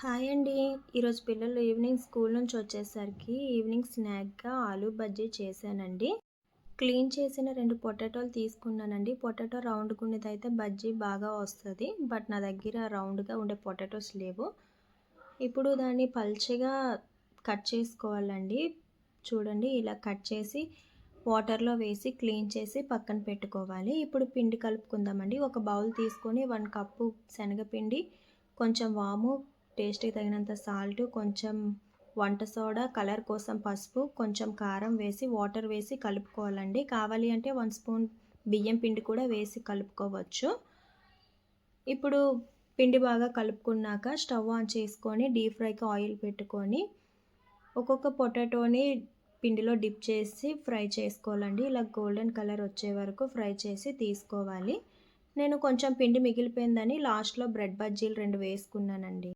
Hi అండి. ఈరోజు పిల్లలు ఈవినింగ్ స్కూల్ నుంచి వచ్చేసరికి ఈవినింగ్ స్నాక్గా ఆలూ బజ్జీ చేశానండి. క్లీన్ చేసిన రెండు పొటాటోలు తీసుకున్నానండి. పొటాటో రౌండ్గా ఉండేది అయితే బజ్జీ బాగా వస్తుంది. బట్ నా దగ్గర రౌండ్గా ఉండే పొటాటోస్ లేవు. ఇప్పుడు దాన్ని పల్చగా కట్ చేసుకోవాలండి. చూడండి ఇలా కట్ చేసి వాటర్లో వేసి క్లీన్ చేసి పక్కన పెట్టుకోవాలి. ఇప్పుడు పిండి కలుపుకుందామండి. ఒక బౌల్ తీసుకొని వన్ కప్పు శనగపిండి కొంచెం వాము టేస్ట్కి తగినంత సాల్ట్ కొంచెం వంట సోడా కలర్ కోసం పసుపు కొంచెం కారం వేసి వాటర్ వేసి కలుపుకోవాలండి. కావాలి అంటే వన్ స్పూన్ బియ్యం పిండి కూడా వేసి కలుపుకోవచ్చు. ఇప్పుడు పిండి బాగా కలుపుకున్నాక స్టవ్ ఆన్ చేసుకొని డీప్ ఫ్రైకి ఆయిల్ పెట్టుకొని ఒక్కొక్క పొటాటోని పిండిలో డిప్ చేసి ఫ్రై చేసుకోవాలండి. ఇలా గోల్డెన్ కలర్ వచ్చే వరకు ఫ్రై చేసి తీసుకోవాలి. నేను కొంచెం పిండి మిగిలిపోయిందని లాస్ట్లో బ్రెడ్ బజ్జీలు రెండు వేసుకున్నానండి.